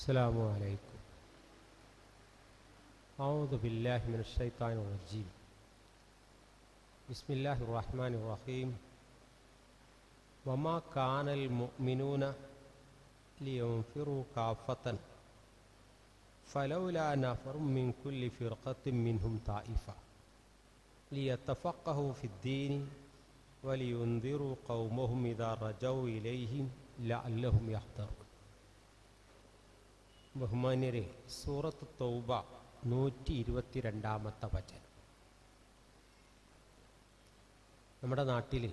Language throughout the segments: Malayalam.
السلام عليكم. أعوذ بالله من الشيطان الرجيم. بسم الله الرحمن الرحيم. وما كان المؤمنون لينفروا كافة. فلولا نفر من كل فرقة منهم طائفة. ليتفقهوا في الدين ولينذروا قومهم إذا رجوا إليهم لعلهم يحذرون ബഹുമാന്യരെ സൂറത്ത് തൗബ നൂറ്റി ഇരുപത്തിരണ്ടാമത്തെ വചനം. നമ്മുടെ നാട്ടിൽ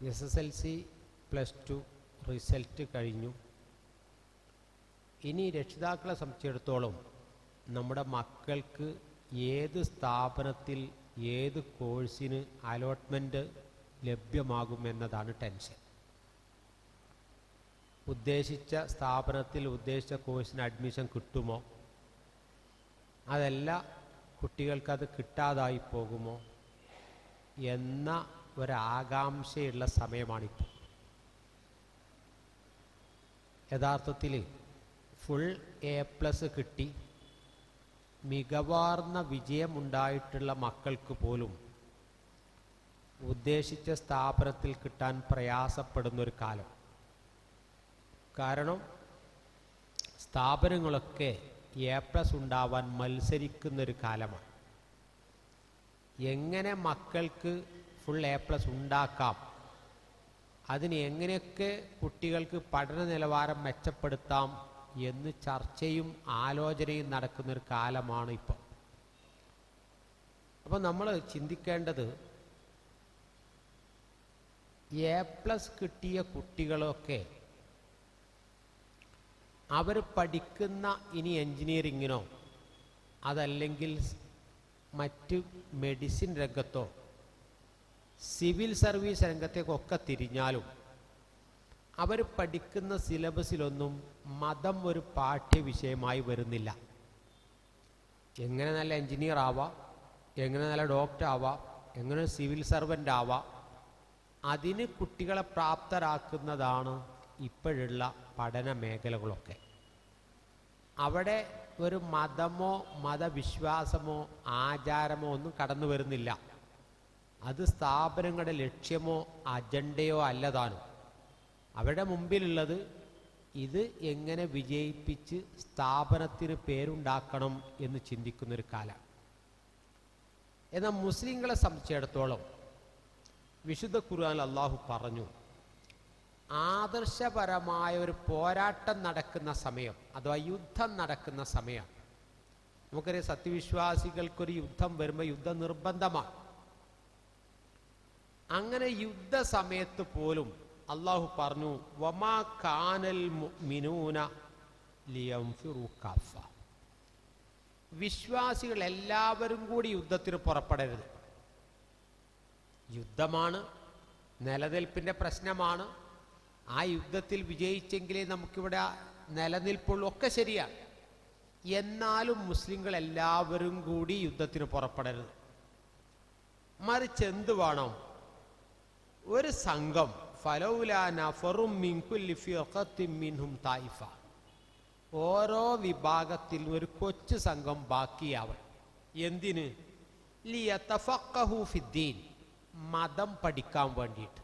S S L C plus two result കഴിഞ്ഞു. ഇനി രക്ഷിതാക്കളെ സംബന്ധിച്ചിടത്തോളം നമ്മുടെ മക്കൾക്ക് ഏത് സ്ഥാപനത്തിൽ ഏത് കോഴ്സിന് അലോട്ട്മെന്റ് ലഭ്യമാകുമെന്നതാണ് ടെൻഷൻ ഉദ്ദേശിച്ച സ്ഥാപനത്തിൽ ഉദ്ദേശിച്ച കോഴ്സിന് അഡ്മിഷൻ കിട്ടുമോ? അതല്ല കുട്ടികൾക്കത് കിട്ടാതായി പോകുമോ എന്ന ഒരാകാംക്ഷയുള്ള സമയമാണിപ്പോൾ. യഥാർത്ഥത്തിൽ ഫുൾ എ പ്ലസ് കിട്ടി. മികവാർന്ന വിജയമുണ്ടായിട്ടുള്ള മക്കൾക്ക് പോലും ഉദ്ദേശിച്ച സ്ഥാപനത്തിൽ കിട്ടാൻ പ്രയാസപ്പെടുന്നൊരു കാലം. കാരണം സ്ഥാപനങ്ങളൊക്കെ എ പ്ലസ് ഉണ്ടാവാൻ മത്സരിക്കുന്നൊരു കാലമാണ്. എങ്ങനെ മക്കൾക്ക് ഫുൾ എ പ്ലസ് ഉണ്ടാക്കാം? അതിന് എങ്ങനെയൊക്കെ കുട്ടികൾക്ക് പഠന നിലവാരം മെച്ചപ്പെടുത്താം എന്ന് ചർച്ചയും ആലോചനയും നടക്കുന്നൊരു കാലമാണ് ഇപ്പോൾ അപ്പോൾ നമ്മൾ ചിന്തിക്കേണ്ടത് എ പ്ലസ് കിട്ടിയ കുട്ടികളൊക്കെ അവർ പഠിക്കുന്ന ഇനി എൻജിനീയറിങ്ങിനോ അതല്ലെങ്കിൽ മറ്റ് മെഡിസിൻ രംഗത്തോ സിവിൽ സർവീസ് രംഗത്തേക്കൊക്കെ തിരിഞ്ഞാലും അവർ പഠിക്കുന്ന സിലബസിലൊന്നും മതം ഒരു പാഠ്യവിഷയമായി വരുന്നില്ല. എങ്ങനെ നല്ല എൻജിനീയർ ആവാം എങ്ങനെ നല്ല ഡോക്ടർ ആവാം എങ്ങനെ സിവിൽ സർവന്റ് ആവാം അതിന് കുട്ടികളെ പ്രാപ്തരാക്കുന്നതാണ് ഇപ്പോഴുള്ള പഠന മേഖലകളൊക്കെ. അവിടെ ഒരു മതമോ മതവിശ്വാസമോ ആചാരമോ ഒന്നും കടന്നു വരുന്നില്ല. അത് സ്ഥാപനങ്ങളുടെ ലക്ഷ്യമോ അജണ്ടയോ അല്ലതാനും അവരുടെ മുമ്പിലുള്ളത് ഇത് എങ്ങനെ വിജയിപ്പിച്ച് സ്ഥാപനത്തിന് പേരുണ്ടാക്കണം എന്ന് ചിന്തിക്കുന്നൊരു കാലം. എന്നാൽ മുസ്ലിങ്ങളെ സംബന്ധിച്ചിടത്തോളം വിശുദ്ധ ഖുർആൻ അള്ളാഹു പറഞ്ഞു ആദർശപരമായ ഒരു പോരാട്ടം നടക്കുന്ന സമയം അഥവാ യുദ്ധം നടക്കുന്ന സമയം. നമുക്കറിയാം സത്യവിശ്വാസികൾക്കൊരു യുദ്ധം വരുമ്പോൾ യുദ്ധം നിർബന്ധമാണ്. അങ്ങനെ യുദ്ധ സമയത്ത് പോലും അള്ളാഹു പറഞ്ഞു വമാ കാനൽ മിനൂന വിശ്വാസികൾ എല്ലാവരും കൂടി യുദ്ധത്തിന് പുറപ്പെടരുത്. യുദ്ധമാണ് നിലനിൽപ്പിന്റെ പ്രശ്നമാണ് ആ യുദ്ധത്തിൽ വിജയിച്ചെങ്കിലേ നമുക്കിവിടെ നിലനിൽപ്പുള്ളൂ. ഒക്കെ ശരിയാണ് എന്നാലും മുസ്ലിങ്ങൾ എല്ലാവരും കൂടി യുദ്ധത്തിന് പുറപ്പെടരുത്. മറിച്ച് എന്ത് വേണം? ഒരു സംഘം. തായിഫ. ഓരോ വിഭാഗത്തിൽ ഒരു കൊച്ചു സംഘം ബാക്കിയാവൻ എന്തിന്? ഫിദ്ദീൻ. മതം പഠിക്കാൻ വേണ്ടിയിട്ട്.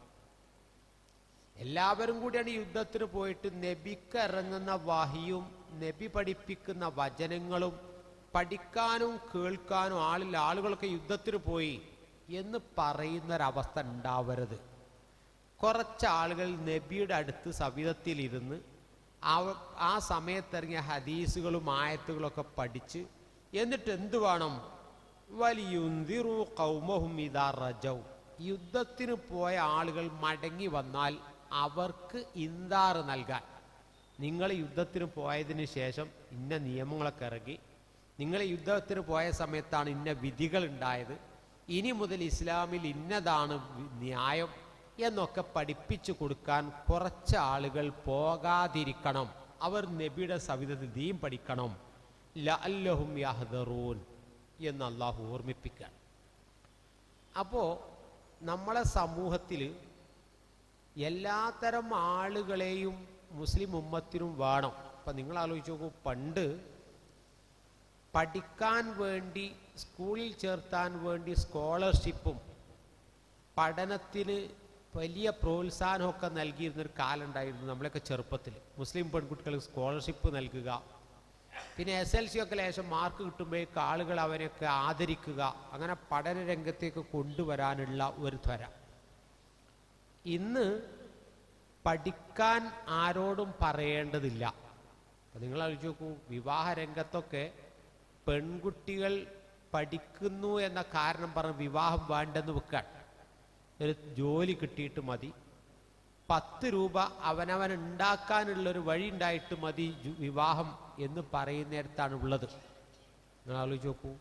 എല്ലാവരും കൂടിയാണ് യുദ്ധത്തിന് പോയിട്ട് നബിക്ക് ഇറങ്ങുന്ന വഹിയും നബി പഠിപ്പിക്കുന്ന വചനങ്ങളും പഠിക്കാനും കേൾക്കാനും ആളിൽ ആളുകളൊക്കെ യുദ്ധത്തിന് പോയി എന്ന് പറയുന്നൊരവസ്ഥ ഉണ്ടാവരുത്. കുറച്ച് ആളുകൾ നബിയുടെ അടുത്ത് സവിധത്തിൽ ഇരുന്ന് ആ സമയത്തിറങ്ങിയ ഹദീസുകളും ആയത്തുകളൊക്കെ പഠിച്ച് എന്നിട്ട് എന്തു വേണം? വലിയുന്തിറു കൗമഹും ഇതാ യുദ്ധത്തിന് പോയ ആളുകൾ മടങ്ങി വന്നാൽ അവർക്ക് ഇന്താറ് നൽകാൻ. നിങ്ങൾ യുദ്ധത്തിന് പോയതിന് ശേഷം ഇന്ന നിയമങ്ങളൊക്കെ ഇറങ്ങി നിങ്ങൾ യുദ്ധത്തിന് പോയ സമയത്താണ് ഇന്ന വിധികൾ ഉണ്ടായത്. ഇനി മുതൽ ഇസ്ലാമിൽ ഇന്നതാണ് ന്യായം എന്നൊക്കെ പഠിപ്പിച്ചു കൊടുക്കാൻ കുറച്ച് ആളുകൾ പോകാതിരിക്കണം. അവർ നബിയുടെ സവിധത്തിൽ പഠിക്കണം. ലഅല്ലഹും യഹ്ദറൂൻ എന്ന് അള്ളാഹു ഓർമ്മിപ്പിക്കാൻ. അപ്പോൾ നമ്മളെ സമൂഹത്തിൽ എല്ലാത്തരം ആളുകളെയും മുസ്ലിം ഉമ്മത്തിനും വേണം. അപ്പം നിങ്ങൾ ആലോചിച്ച് നോക്കൂ പണ്ട് പഠിക്കാൻ വേണ്ടി സ്കൂളിൽ ചേർത്താൻ വേണ്ടി സ്കോളർഷിപ്പും പഠനത്തിന് വലിയ പ്രോത്സാഹനമൊക്കെ നൽകിയിരുന്നൊരു കാലം ഉണ്ടായിരുന്നു നമ്മളൊക്കെ ചെറുപ്പത്തിൽ മുസ്ലിം പെൺകുട്ടികൾക്ക് സ്കോളർഷിപ്പ് നൽകുക. പിന്നെ എസ് എൽ സി ഒക്കെ ലേശം മാർക്ക് കിട്ടുമ്പോഴേക്ക് ആളുകൾ അവരെയൊക്കെ ആദരിക്കുക. അങ്ങനെ പഠന രംഗത്തേക്ക് കൊണ്ടുവരാനുള്ള ഒരു ത്വര. ഇന്ന് പഠിക്കാൻ ആരോടും പറയേണ്ടതില്ല. നിങ്ങൾ ആലോചിച്ച് നോക്കൂ വിവാഹ രംഗത്തൊക്കെ പെൺകുട്ടികൾ പഠിക്കുന്നു എന്ന കാരണം പറഞ്ഞ് വിവാഹം വേണ്ടെന്ന് വെക്കാൻ. ഒരു ജോലി കിട്ടിയിട്ട് മതി. പത്ത് രൂപ അവനവൻ ഉണ്ടാക്കാനുള്ളൊരു വഴി ഉണ്ടായിട്ട് മതി വിവാഹം എന്ന് പറയുന്നിടത്താണ് ഉള്ളത്. നിങ്ങൾ ആലോചിച്ച് നോക്കൂ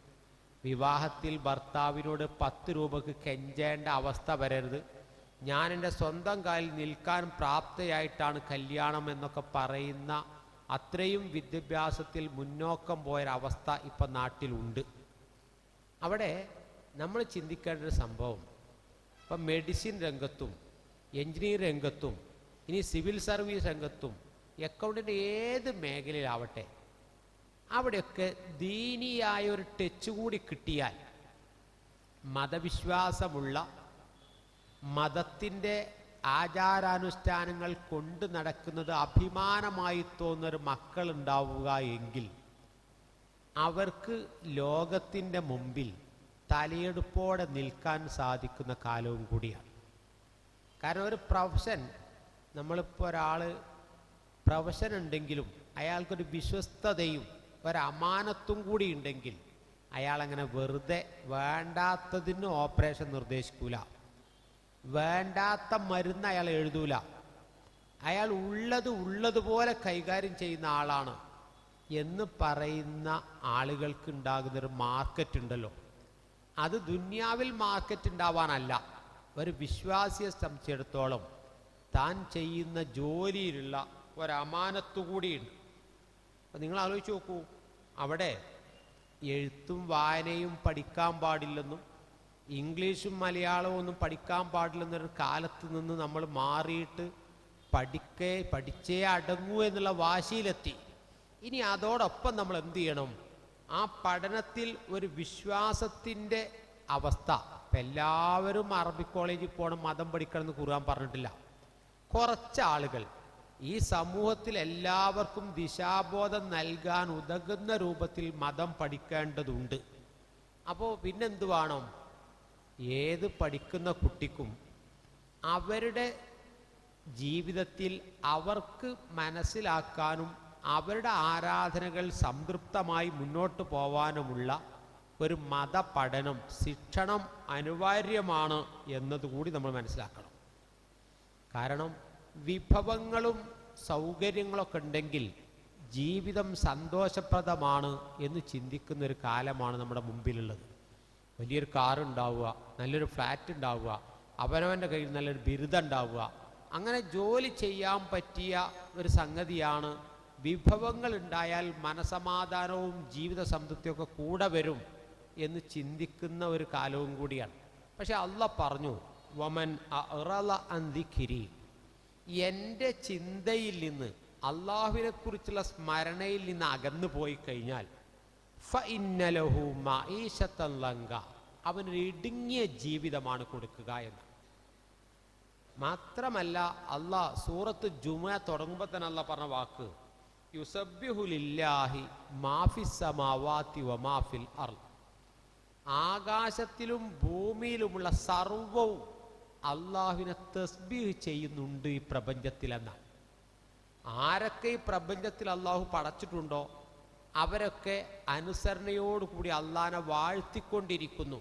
വിവാഹത്തിൽ ഭർത്താവിനോട് പത്ത് രൂപക്ക് കെഞ്ചേണ്ട അവസ്ഥ വരരുത്. ഞാൻ എന്റെ സ്വന്തം കാലിൽ നിൽക്കാൻ പ്രാപ്തയായിട്ടാണ് കല്യാണം എന്നൊക്കെ പറയുന്ന അത്രയും വിദ്യാഭ്യാസത്തിൽ മുന്നോക്കം പോയൊരവസ്ഥ ഇപ്പം നാട്ടിലുണ്ട്. അവിടെ നമ്മൾ ചിന്തിക്കേണ്ട ഒരു സംഭവം. ഇപ്പം മെഡിസിൻ രംഗത്തും എൻജിനീയറിംഗ് രംഗത്തും ഇനി സിവിൽ സർവീസ് രംഗത്തും അക്കൗണ്ടിന്റെ ഏത് മേഖലയിലാവട്ടെ അവിടെയൊക്കെ ദീനിയായ ഒരു ടച്ച് കൂടി കിട്ടിയാൽ മതവിശ്വാസമുള്ള മതത്തിന്റെ ആചാരാനുഷ്ഠാനങ്ങൾ കൊണ്ട് നടക്കുന്നത് അഭിമാനമായി തോന്നുന്നൊരു മക്കളുണ്ടാവുക എങ്കിൽ അവർക്ക് ലോകത്തിന്റെ മുമ്പിൽ തലയെടുപ്പോടെ നിൽക്കാൻ സാധിക്കുന്ന കാലവും കൂടിയാണ്. കാരണം ഒരു പ്രൊഫഷൻ നമ്മളിപ്പോൾ ഒരാൾ പ്രൊഫഷൻ ഉണ്ടെങ്കിലും അയാൾക്കൊരു വിശ്വസ്തതയും ഒരമാനത്തും കൂടി ഉണ്ടെങ്കിൽ അയാളങ്ങനെ വെറുതെ വേണ്ടാത്തതിന് ഓപ്പറേഷൻ നിർദ്ദേശിക്കൂല. വേണ്ടാത്ത മരുന്ന് അയാൾ എഴുതൂല. അയാൾ ഉള്ളത് ഉള്ളതുപോലെ കൈകാര്യം ചെയ്യുന്ന ആളാണ്. എന്ന് പറയുന്ന ആളുകൾക്ക് ഉണ്ടാകുന്നൊരു മാർക്കറ്റ് ഉണ്ടല്ലോ. അത് ദുന്യാവിൽ മാർക്കറ്റ് ഉണ്ടാവാനല്ല. ഒരു വിശ്വാസിയെ സംബന്ധിച്ചിടത്തോളം താൻ ചെയ്യുന്ന ജോലിയിലുള്ള ഒരമാനത്തു കൂടിയുണ്ട്. അപ്പം നിങ്ങൾ ആലോചിച്ച് നോക്കൂ. അവിടെ എഴുത്തും വായനയും പഠിക്കാൻ പാടില്ലെന്നും ഇംഗ്ലീഷും മലയാളവും ഒന്നും പഠിക്കാൻ പാടില്ലെന്നൊരു കാലത്ത് നിന്ന് നമ്മൾ മാറിയിട്ട് പഠിക്കേ പഠിച്ചേ അടങ്ങൂ എന്നുള്ള വാശിയിലെത്തി. ഇനി അതോടൊപ്പം നമ്മൾ എന്ത് ചെയ്യണം? ആ പഠനത്തിൽ ഒരു വിശ്വാസത്തിന്റെ അവസ്ഥ. ഇപ്പം എല്ലാവരും അറബി കോളേജിൽ പോകണം മതം പഠിക്കണം എന്ന് ഖുർആൻ പറഞ്ഞിട്ടില്ല. കുറച്ച് ആളുകൾ ഈ സമൂഹത്തിൽ എല്ലാവർക്കും ദിശാബോധം നൽകാൻ ഉതകുന്ന രൂപത്തിൽ മതം പഠിക്കേണ്ടതുണ്ട്. അപ്പോൾ പിന്നെന്ത് വേണം? ഏത് പഠിക്കുന്ന കുട്ടിക്കും അവരുടെ ജീവിതത്തിൽ അവർക്ക് മനസ്സിലാക്കാനും അവരുടെ ആരാധനകൾ സംതൃപ്തമായി മുന്നോട്ട് പോവാനുമുള്ള ഒരു മതപഠനം ശിക്ഷണം അനിവാര്യമാണ് എന്നതുകൂടി നമ്മൾ മനസ്സിലാക്കണം. കാരണം വിഭവങ്ങളും സൗകര്യങ്ങളൊക്കെ ഉണ്ടെങ്കിൽ ജീവിതം സന്തോഷപ്രദമാണ് എന്ന് ചിന്തിക്കുന്ന ഒരു കാലമാണ് നമ്മുടെ മുമ്പിലുള്ളത്. വലിയൊരു കാർ ഉണ്ടാവുക നല്ലൊരു ഫ്ലാറ്റ് ഉണ്ടാവുക അവനവന്റെ കയ്യിൽ നല്ലൊരു ബിരുദം ഉണ്ടാവുക. അങ്ങനെ ജോലി ചെയ്യാൻ പറ്റിയ ഒരു സംഗതിയാണ് വിഭവങ്ങൾ ഉണ്ടായാൽ മനസമാധാനവും ജീവിത സംതൃപ്തിയൊക്കെ കൂടെ വരും എന്ന് ചിന്തിക്കുന്ന ഒരു കാലവും കൂടിയാണ്. പക്ഷെ അല്ല പറഞ്ഞു വമൻ അന്തിഖിരി എന്റെ ചിന്തയിൽ നിന്ന് അള്ളാഹുവിനെ കുറിച്ചുള്ള സ്മരണയിൽ നിന്ന് അകന്നു പോയി കഴിഞ്ഞാൽ ഫഇന്നലഹു അവനൊരു ഇടുങ്ങിയ ജീവിതമാണ് കൊടുക്കുക എന്ന്. മാത്രമല്ല അള്ളാഹ് സൂറത്ത് ജുമ തുടങ്ങുമ്പോൾ തന്നെ അല്ല പറഞ്ഞ വാക്ക് യുസബ്യുഹുലില്ലാഹി മാഫിസമാവാത്തി വമാഫിൽ അർ ആകാശത്തിലും ഭൂമിയിലുമുള്ള സർവവും അള്ളാഹുവിനെ തസ്ബീഹ് ചെയ്യുന്നുണ്ട് ഈ പ്രപഞ്ചത്തിലെന്നാണ്. ആരൊക്കെ ഈ പ്രപഞ്ചത്തിൽ അള്ളാഹു പടച്ചിട്ടുണ്ടോ? അവരൊക്കെ അനുസരണയോടുകൂടി അള്ളാഹിനെ വാഴ്ത്തിക്കൊണ്ടിരിക്കുന്നു.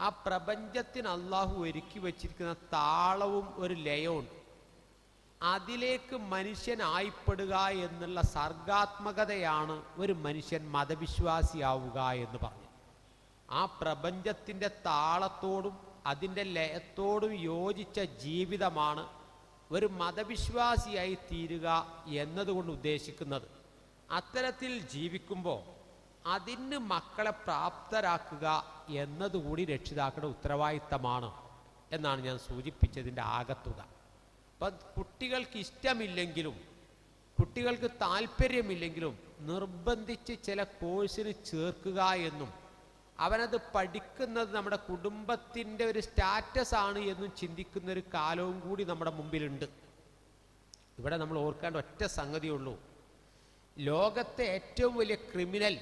ആ പ്രപഞ്ചത്തിന് അള്ളാഹു ഒരുക്കി വച്ചിരിക്കുന്ന താളവും ഒരു ലയവും അതിലേക്ക് മനുഷ്യനായിപ്പെടുക എന്നുള്ള സർഗാത്മകതയാണ് ഒരു മനുഷ്യൻ മതവിശ്വാസിയാവുക എന്ന് പറഞ്ഞു ആ പ്രപഞ്ചത്തിന്റെ താളത്തോടും അതിന്റെ ലയത്തോടും യോജിച്ച ജീവിതമാണ് ഒരു മതവിശ്വാസിയായി തീരുക എന്നതുകൊണ്ട് ഉദ്ദേശിക്കുന്നത്. അത്തരത്തിൽ ജീവിക്കുമ്പോൾ അതിന് മക്കളെ പ്രാപ്തരാക്കുക എന്നതുകൂടി രക്ഷിതാക്കളുടെ ഉത്തരവാദിത്തമാണ് എന്നാണ് ഞാൻ സൂചിപ്പിച്ചതിന്റെ ആകത്തുക. അപ്പം കുട്ടികൾക്ക് ഇഷ്ടമില്ലെങ്കിലും കുട്ടികൾക്ക് താല്പര്യമില്ലെങ്കിലും നിർബന്ധിച്ച് ചില കോഴ്സിന് ചേർക്കുക എന്നും അവനത് പഠിക്കുന്നത് നമ്മുടെ കുടുംബത്തിന്റെ ഒരു സ്റ്റാറ്റസ് ആണ് എന്നും ചിന്തിക്കുന്ന ഒരു കാലവും കൂടി നമ്മുടെ മുമ്പിലുണ്ട്. ഇവിടെ നമ്മൾ ഓർക്കേണ്ട ഒറ്റ സംഗതിയുള്ളൂ ലോകത്തെ ഏറ്റവും വലിയ ക്രിമിനൽ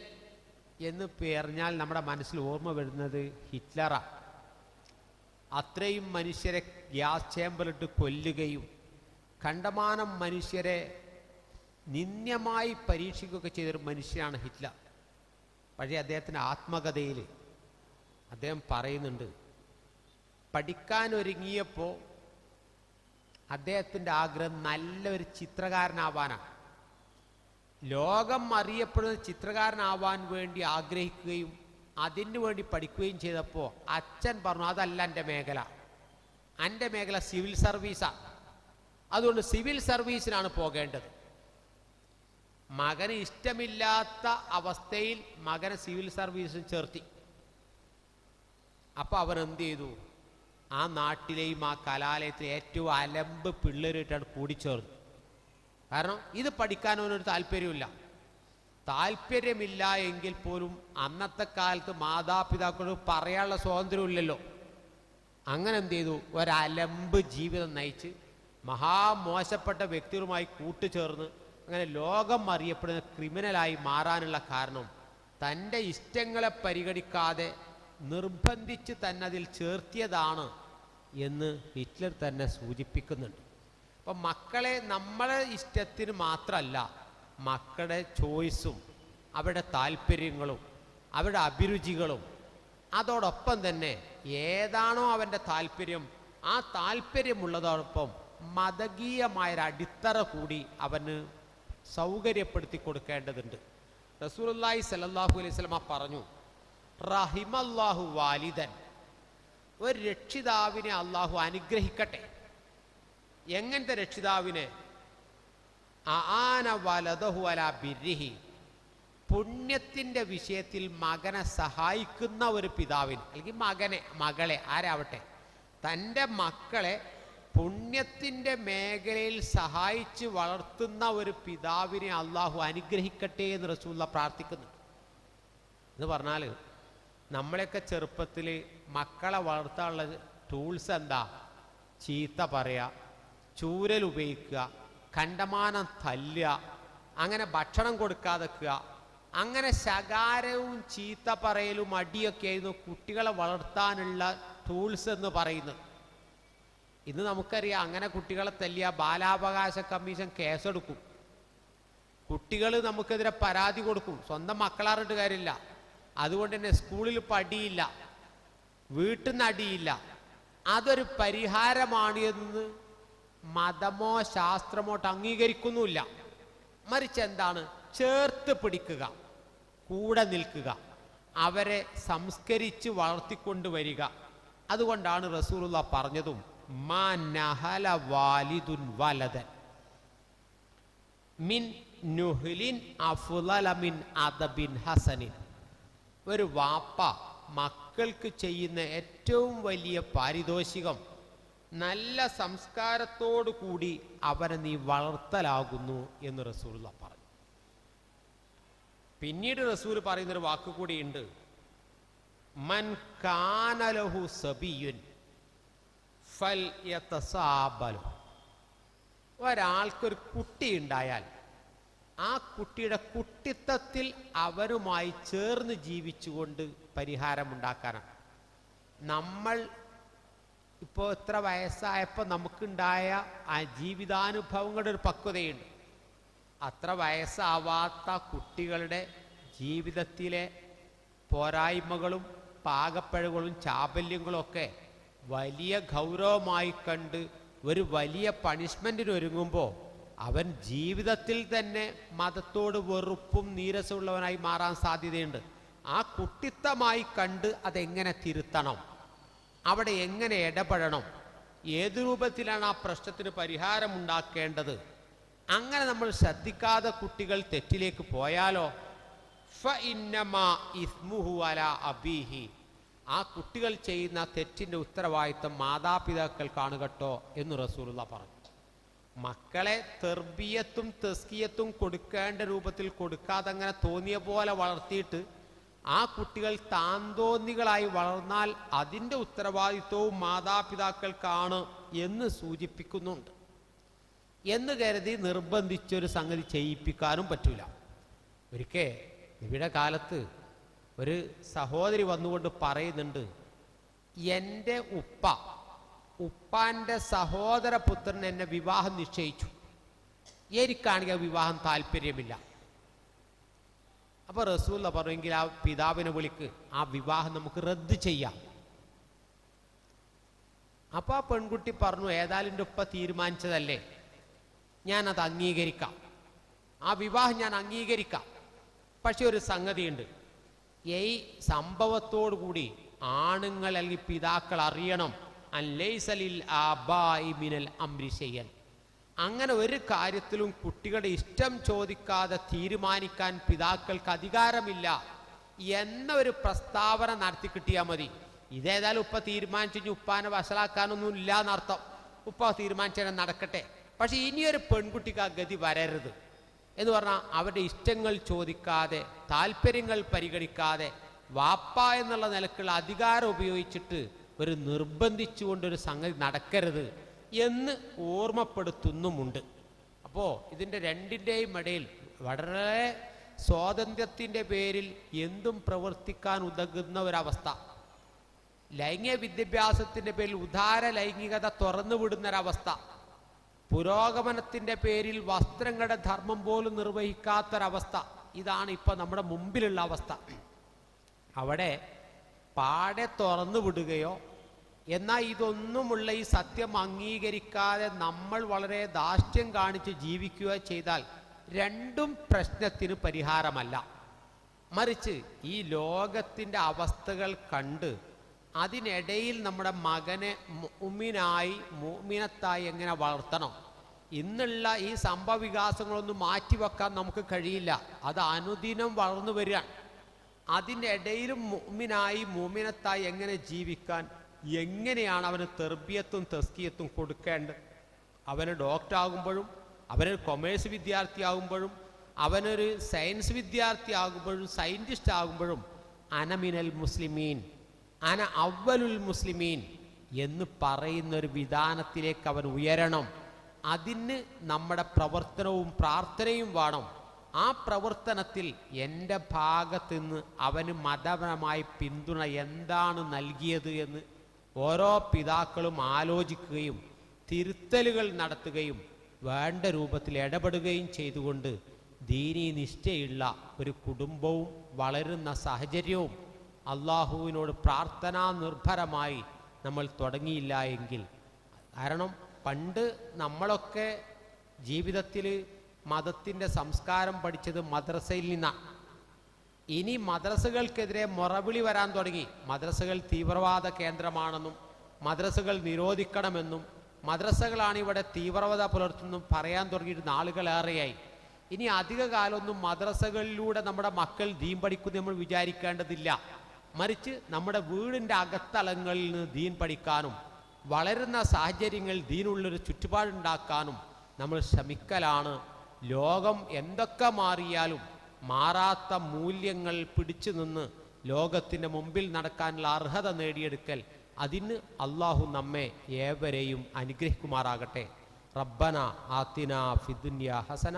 എന്ന് പറഞ്ഞാൽ നമ്മുടെ മനസ്സിൽ ഓർമ്മ വരുന്നത് ഹിറ്റ്ലറാണ് അത്രയും മനുഷ്യരെ ഗ്യാസ് ചേമ്പറിട്ട് കൊല്ലുകയും കണ്ടമാനം മനുഷ്യരെ നിന്ദ്യമായി പരീക്ഷിക്കുകയൊക്കെ ചെയ്തൊരു മനുഷ്യനാണ് ഹിറ്റ്ലർ. പക്ഷേ അദ്ദേഹത്തിന്റെ ആത്മകഥയിൽ അദ്ദേഹം പറയുന്നുണ്ട് പഠിക്കാൻ ഒരുങ്ങിയപ്പോൾ അദ്ദേഹത്തിന്റെ ആഗ്രഹം നല്ലൊരു ചിത്രകാരനാവാനാണ്. ലോകം അറിയപ്പെടുന്ന ചിത്രകാരനാവാൻ വേണ്ടി ആഗ്രഹിക്കുകയും അതിനു വേണ്ടി പഠിക്കുകയും ചെയ്തപ്പോൾ അച്ഛൻ പറഞ്ഞു അതല്ല എന്റെ മേഖല. എന്റെ മേഖല സിവിൽ സർവീസാണ് അതുകൊണ്ട് സിവിൽ സർവീസിനാണ് പോകേണ്ടത്. മകന് ഇഷ്ടമില്ലാത്ത അവസ്ഥയിൽ മകനെ സിവിൽ സർവീസിൽ ചേർത്തി. അപ്പോൾ അവൻ എന്ത് ചെയ്തു? ആ നാട്ടിലെയും ആ കലാലയത്തിലെ ഏറ്റവും അലമ്പ് പിള്ളേരായിട്ടാണ് കൂടിച്ചേർന്നു കാരണം ഇത് പഠിക്കാൻ അവനൊരു താല്പര്യമില്ല താല്പര്യമില്ല എങ്കിൽ പോലും അന്നത്തെ കാലത്ത് മാതാപിതാക്കളോട് പറയാനുള്ള സ്വാതന്ത്ര്യമില്ലല്ലോ. അങ്ങനെ എന്ത് ചെയ്തു? ഒരലമ്പ് ജീവിതം നയിച്ച് മഹാമോശപ്പെട്ട വ്യക്തികളുമായി കൂട്ടുചേർന്ന് അങ്ങനെ ലോകം അറിയപ്പെടുന്ന ക്രിമിനലായി മാറാനുള്ള കാരണം തന്റെ ഇഷ്ടങ്ങളെ പരിഗണിക്കാതെ നിർബന്ധിച്ച് തന്നതിൽ ചേർത്തിയതാണ് എന്ന് ഹിറ്റ്ലർ തന്നെ സൂചിപ്പിക്കുന്നുണ്ട്. അപ്പം മക്കളെ നമ്മളെ ഇഷ്ടത്തിന് മാത്രമല്ല മക്കളുടെ ചോയ്സും അവരുടെ താല്പര്യങ്ങളും അവരുടെ അഭിരുചികളും അതോടൊപ്പം തന്നെ ഏതാണോ അവന്റെ താല്പര്യം ആ താല്പര്യമുള്ളതോടൊപ്പം മതകീയമായൊരു അടിത്തറ കൂടി അവന് സൗകര്യപ്പെടുത്തി കൊടുക്കേണ്ടതുണ്ട്. റസൂലുള്ളാഹി സലല്ലാഹു അലൈഹി സ്വലമ പറഞ്ഞു റഹിമല്ലാഹു വാലിദൻ. ഒരു രക്ഷിതാവിനെ അള്ളാഹു അനുഗ്രഹിക്കട്ടെ. എങ്ങനത്തെ രക്ഷിതാവിനെ? ആന വലതഹു അല ബിരിഹി. പുണ്യത്തിന്റെ വിഷയത്തിൽ മകനെ സഹായിക്കുന്ന ഒരു പിതാവിന്. അല്ലെങ്കിൽ മകനെ മകളെ ആരാവട്ടെ. തന്റെ മക്കളെ പുണ്യത്തിന്റെ മേഖലയിൽ സഹായിച്ച് വളർത്തുന്ന ഒരു പിതാവിനെ അള്ളാഹു അനുഗ്രഹിക്കട്ടെ എന്ന് റസൂല്ല പ്രാർത്ഥിക്കുന്നു. എന്ന് പറഞ്ഞാൽ നമ്മളെയൊക്കെ ചെറുപ്പത്തിൽ മക്കളെ വളർത്താനുള്ള ടൂൾസ് എന്താ? ചീത്ത പറയുക ചൂരൽ ഉപയോഗിക്കുക കണ്ടമാനം തല്ലുക അങ്ങനെ ഭക്ഷണം കൊടുക്കാതെക്കുക അങ്ങനെ ശകാരവും ചീത്ത പറയലും അടിയൊക്കെ ആയിരുന്നു കുട്ടികളെ വളർത്താനുള്ള ടൂൾസ് എന്ന് പറയുന്നത്. ഇന്ന് നമുക്കറിയാം അങ്ങനെ കുട്ടികളെ തല്ലിയ ബാലാവകാശ കമ്മീഷൻ കേസെടുക്കും. കുട്ടികൾ നമുക്കെതിരെ പരാതി കൊടുക്കും. സ്വന്തം മക്കളാറിട്ട് കാര്യമില്ല. അതുകൊണ്ട് തന്നെ സ്കൂളിൽ പടിയില്ല. വീട്ടിൽ നിന്ന് അടിയില്ല. അതൊരു പരിഹാരമാണ് എന്ന് മതമോ ശാസ്ത്രമോട്ട് അംഗീകരിക്കുന്നുമില്ല. മറിച്ച് എന്താണ്? ചേർത്ത് പിടിക്കുക കൂടെ നിൽക്കുക അവരെ സംസ്കരിച്ച് വളർത്തിക്കൊണ്ടുവരിക അതുകൊണ്ടാണ് റസൂറുള്ള പറഞ്ഞതും മാ നഹല വാലിദുൻ വലതൻ മിൻ നുഹ്ലിൻ അഫുലമിൻ മിൻ അദബിൻ ഹസനിൻ. ഒരു വാപ്പ മക്കൾക്ക് ചെയ്യുന്ന ഏറ്റവും വലിയ പാരിതോഷികം നല്ല സംസ്കാരത്തോടു കൂടി അവനെ നീ വളർത്തലാകുന്നു എന്ന് റസൂൽ പറഞ്ഞു. പിന്നീട് റസൂൽ പറയുന്നൊരു വാക്കുകൂടിയുണ്ട് മൻ കാനലഹു സബിയുൻ ഫൽ ഒരാൾക്കൊരു കുട്ടി ഉണ്ടായാൽ ആ കുട്ടിയുടെ കുട്ടിത്തത്തിൽ അവരുമായി ചേർന്ന് ജീവിച്ചുകൊണ്ട് പരിഹാരമുണ്ടാക്കാനാണ്. നമ്മൾ ഇപ്പോൾ എത്ര വയസ്സായപ്പോൾ നമുക്കുണ്ടായ ആ ജീവിതാനുഭവങ്ങളുടെ ഒരു പക്വതയുണ്ട്. അത്ര വയസ്സാവാത്ത കുട്ടികളുടെ ജീവിതത്തിലെ പോരായ്മകളും പാകപ്പഴകളും ചാബല്യങ്ങളും ഒക്കെ വലിയ ഗൗരവമായി കണ്ട് ഒരു വലിയ പണിഷ്മെന്റിന് ഒരുങ്ങുമ്പോൾ അവൻ ജീവിതത്തിൽ തന്നെ മതത്തോട് വെറുപ്പും നീരസമുള്ളവനായി മാറാൻ സാധ്യതയുണ്ട്. ആ കുട്ടിത്തമായി കണ്ട് അതെങ്ങനെ തിരുത്തണം? അവിടെ എങ്ങനെ ഇടപെടണം? ഏത് രൂപത്തിലാണ് ആ പ്രശ്നത്തിന് പരിഹാരമുണ്ടാക്കേണ്ടത് അങ്ങനെ നമ്മൾ ശ്രദ്ധിക്കാതെ കുട്ടികൾ തെറ്റിലേക്ക് പോയാലോ? അബീഹി. ആ കുട്ടികൾ ചെയ്യുന്ന തെറ്റിന്റെ ഉത്തരവാദിത്തം മാതാപിതാക്കൾ കാണുകട്ടോ എന്ന് റസൂലുള്ള പറഞ്ഞു. മക്കളെ തെർബിയത്തും തെസ്കിയത്തും കൊടുക്കേണ്ട രൂപത്തിൽ കൊടുക്കാതെ അങ്ങനെ തോന്നിയ പോലെ വളർത്തിയിട്ട് ആ കുട്ടികൾ താന്തോന്നികളായി വളർന്നാൽ അതിന്റെ ഉത്തരവാദിത്വവും മാതാപിതാക്കൾക്കാണ് എന്ന് സൂചിപ്പിക്കുന്നുണ്ട്. എന്ന് കരുതി നിർബന്ധിച്ചൊരു സംഗതി ചെയ്യിപ്പിക്കാനും പറ്റൂല. ഒരിക്കൽ ഇവിടെ കാലത്ത് ഒരു സഹോദരി വന്നുകൊണ്ട് പറയുന്നുണ്ട് എന്റെ ഉപ്പ ഉപ്പാന്റെ സഹോദര പുത്രൻ എന്നെ വിവാഹം നിശ്ചയിച്ചു. എനിക്കാണെങ്കിൽ വിവാഹം താല്പര്യമില്ല. അപ്പൊ റസൂല്ല പറഞ്ഞെങ്കിൽ ആ പിതാവിനെ വിളിക്ക്. ആ വിവാഹം നമുക്ക് റദ്ദ് ചെയ്യാം. അപ്പൊ ആ പെൺകുട്ടി പറഞ്ഞു ഏതായാലും ഉപ്പ തീരുമാനിച്ചതല്ലേ. ഞാനത് അംഗീകരിക്കാം. ആ വിവാഹം ഞാൻ അംഗീകരിക്കാം. പക്ഷെ ഒരു സംഗതിയുണ്ട്. ഈ സംഭവത്തോടു കൂടി ആണുങ്ങൾ അല്ലെങ്കിൽ പിതാക്കൾ അറിയണം. അല്ലൈസലിൽ ആബായി മിനൽ അംരി ചെയ്യൽ അങ്ങനെ ഒരു കാര്യത്തിലും കുട്ടികളുടെ ഇഷ്ടം ചോദിക്കാതെ തീരുമാനിക്കാൻ പിതാക്കൾക്ക് അധികാരമില്ല എന്ന ഒരു പ്രസ്താവന നടത്തി കിട്ടിയാൽ മതി. ഇതേതായാലും ഉപ്പ തീരുമാനിച്ചു ഉപ്പാനെ വഷളാക്കാനൊന്നും ഇല്ല എന്നർത്ഥം ഉപ്പ തീരുമാനിച്ചാൽ നടക്കട്ടെ. പക്ഷെ ഇനിയൊരു പെൺകുട്ടിക്ക് ആ ഗതി വരരുത് എന്ന് പറഞ്ഞാൽ അവരുടെ ഇഷ്ടങ്ങൾ ചോദിക്കാതെ താല്പര്യങ്ങൾ പരിഗണിക്കാതെ വാപ്പ എന്നുള്ള നിലക്കുള്ള അധികാരം ഉപയോഗിച്ചിട്ട് ഒരു നിർബന്ധിച്ചുകൊണ്ടൊരു സംഗതി നടക്കരുത്. എന്ന് ഓർമ്മപ്പെടുത്തുന്നുമുണ്ട്. അപ്പോൾ ഇതിന്റെ രണ്ടിന്റെയും ഇടയിൽ വളരെ സ്വാതന്ത്ര്യത്തിന്റെ പേരിൽ എന്തും പ്രവർത്തിക്കാൻ ഉതകുന്ന ഒരവസ്ഥ. ലൈംഗിക വിദ്യാഭ്യാസത്തിന്റെ പേരിൽ ഉദാര ലൈംഗികത തുറന്നു വിടുന്നൊരവസ്ഥ പുരോഗമനത്തിന്റെ പേരിൽ വസ്ത്രങ്ങളുടെ ധർമ്മം പോലും നിർവഹിക്കാത്തൊരവസ്ഥ. ഇതാണ് ഇപ്പം നമ്മുടെ മുമ്പിലുള്ള അവസ്ഥ. അവിടെ പാടെ തുറന്നു വിടുകയോ എന്നാൽ ഇതൊന്നുമുള്ള ഈ സത്യം അംഗീകരിക്കാതെ നമ്മൾ വളരെ ദാഷ്ട്യം കാണിച്ച് ജീവിക്കുക ചെയ്താൽ രണ്ടും പ്രശ്നത്തിന് പരിഹാരമല്ല. മറിച്ച് ഈ ലോകത്തിന്റെ അവസ്ഥകൾ കണ്ട് അതിനിടയിൽ നമ്മുടെ മകനെ മുമിനായി മുമിനത്തായി എങ്ങനെ വളർത്തണം? ഇന്നുള്ള ഈ സംഭവ വികാസങ്ങളൊന്നും മാറ്റിവെക്കാൻ നമുക്ക് കഴിയില്ല. അത് അനുദിനം വളർന്നു വരികയാണ്. അതിന്റെ ഇടയിലും മുമിനായി മുമിനത്തായി എങ്ങനെ ജീവിക്കാൻ എങ്ങനെയാണ് അവന് തെർബിയത്തും തെസ്കിയത്തും കൊടുക്കേണ്ടത്? അവന് ഡോക്ടർ ആകുമ്പോഴും അവനൊരു കൊമേഴ്സ് വിദ്യാർത്ഥിയാകുമ്പോഴും അവനൊരു സയൻസ് വിദ്യാർത്ഥി ആകുമ്പോഴും സയന്റിസ്റ്റ് ആകുമ്പോഴും അനമിനൽ മുസ്ലിമീൻ അന അവലുൽ മുസ്ലിമീൻ എന്ന് പറയുന്ന ഒരു വിധാനത്തിലേക്ക് അവൻ ഉയരണം. അതിന് നമ്മുടെ പ്രവർത്തനവും പ്രാർത്ഥനയും വേണം. ആ പ്രവർത്തനത്തിൽ എന്റെ ഭാഗത്ത് നിന്ന് അവന് മതപരമായി പിന്തുണ എന്താണ് നൽകിയത് എന്ന് ഓരോ പിതാക്കളും ആലോചിക്കുകയും തിരുത്തലുകൾ നടത്തുകയും വേണ്ട രൂപത്തിൽ ഇടപെടുകയും ചെയ്തുകൊണ്ട് ദീനീ നിഷ്ഠയുള്ള ഒരു കുടുംബവും വളരുന്ന സാഹചര്യവും അള്ളാഹുവിനോട് പ്രാർത്ഥനാ നിർഭരമായി നമ്മൾ തുടങ്ങിയില്ല എങ്കിൽ. കാരണം പണ്ട് നമ്മളൊക്കെ ജീവിതത്തിൽ മതത്തിന്റെ സംസ്കാരം പഠിച്ചത് മദ്രസയിൽ നിന്നാണ്. ഇനി മദ്രസകൾക്കെതിരെ മുറവിളി വരാൻ തുടങ്ങി. മദ്രസകൾ തീവ്രവാദ കേന്ദ്രമാണെന്നും മദ്രസകൾ നിരോധിക്കണമെന്നും മദ്രസകളാണ് ഇവിടെ തീവ്രവാദ പുലർത്തുന്നതും പറയാൻ തുടങ്ങിയിട്ട് നാളുകളേറെയായി. ഇനി അധിക കാലമൊന്നും മദ്രസകളിലൂടെ നമ്മുടെ മക്കൾ ദീൻ പഠിക്കുന്നു നമ്മൾ വിചാരിക്കേണ്ടതില്ല. മറിച്ച് നമ്മുടെ വീടിന്റെ അകത്തളങ്ങളിൽ നിന്ന് ദീൻ പഠിക്കാനും വളരുന്ന സാഹചര്യങ്ങൾ ദീനുള്ളൊരു ചുറ്റുപാടുണ്ടാക്കാനും നമ്മൾ ശ്രമിക്കലാണ്. ലോകം എന്തൊക്കെ മാറിയാലും മാറാത്ത മൂല്യങ്ങൾ പിടിച്ചു നിന്ന് ലോകത്തിന്റെ മുമ്പിൽ നടക്കാനുള്ള അർഹത നേടിയെടുക്കൽ അതിന് അള്ളാഹു നമ്മെ ഏവരെയും അനുഗ്രഹിക്കുമാറാകട്ടെ. റബ്ബന ആത്തിന ഫിദുന്യ ഹസന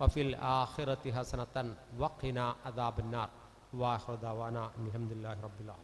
വഫിൽ ആഹിറത്തി ഹസനത്തൻ വഖിന അദാബിന്നാർ. വാഹൃദാന അലഹമുല്ലാ റബ്ബുലാ